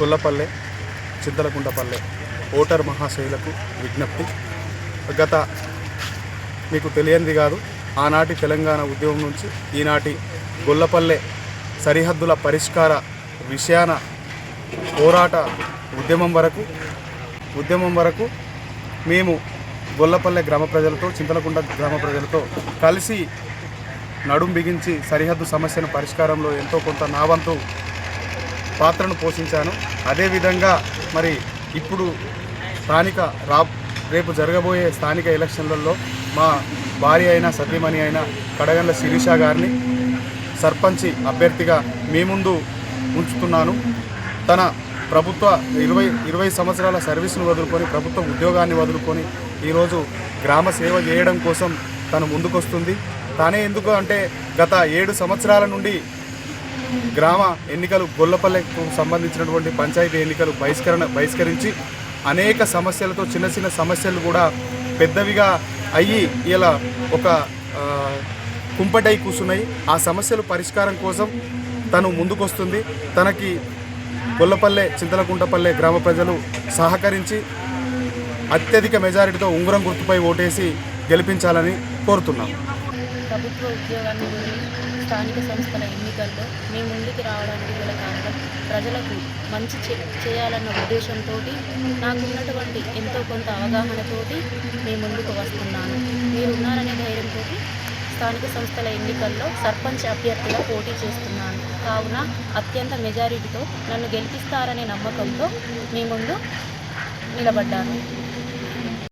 Gollapalle చింతలకుంటపల్లె voter మహాశైలకు విజ్ఞప్తి. గత మీకు తెలియనిది కాదు ఆనాటి తెలంగాణ ఉద్యమం నుంచి ఈనాటి గొల్లపల్లె సరిహద్దుల పరిష్కార విషయాన పోరాట ఉద్యమం వరకు ఉద్యమం వరకు మేము గొల్లపల్లె గ్రామ ప్రజలతో చింతలకుంట గ్రామ ప్రజలతో కలిసి నడుం బిగించి సరిహద్దు సమస్యను పరిష్కారంలో ఎంతో కొంత నా వంతు పాత్రను పోషించాను. అదేవిధంగా మరి ఇప్పుడు స్థానిక రా రేపు జరగబోయే స్థానిక ఎలక్షన్లలో మా భార్య అయిన సతీమణి అయిన కడగండ్ల శిరీష గారిని సర్పంచి అభ్యర్థిగా మీ ముందు ఉంచుతున్నాను. తన ప్రభుత్వ ఇరవై ఇరవై సంవత్సరాల సర్వీస్ను వదులుకొని ప్రభుత్వ ఉద్యోగాన్ని వదులుకొని ఈరోజు గ్రామ సేవ చేయడం కోసం తను ముందుకొస్తుంది. తానే ఎందుకు అంటే గత ఏడు సంవత్సరాల నుండి గ్రామ ఎన్నికలు గొల్లపల్లెకు సంబంధించినటువంటి పంచాయతీ ఎన్నికలు బహిష్కరణ బహిష్కరించి అనేక సమస్యలతో చిన్న చిన్న సమస్యలు కూడా పెద్దవిగా అయ్యి ఇలా ఒక కుంపటై కూర్చున్నాయి ఆ సమస్యలు పరిష్కారం కోసం తను ముందుకొస్తుంది. తనకి గొల్లపల్లె చింతలకుంటపల్లె గ్రామ ప్రజలు సహకరించి అత్యధిక మెజారిటీతో ఉంగరం గుర్తుపై ఓటేసి గెలిపించాలని కోరుతున్నాం. ప్రభుత్వ ఉద్యోగాన్ని వదిలి స్థానిక సంస్థల ఎన్నికల్లో మీ ముందుకు రావడానికి గల కారణం ప్రజలకు మంచి చేయాలన్న ఉద్దేశంతో నాకున్నటువంటి ఎంతో కొంత అవగాహనతోటి మీ ముందుకు వస్తున్నాను. మీరు ఉన్నారనే ధైర్యంతో స్థానిక సంస్థల ఎన్నికల్లో సర్పంచ్ అభ్యర్థిగా పోటీ చేస్తున్నాను. కావున అత్యంత మెజారిటీతో నన్ను గెలిపిస్తారనే నమ్మకంతో మీ ముందు నిలబడ్డాను.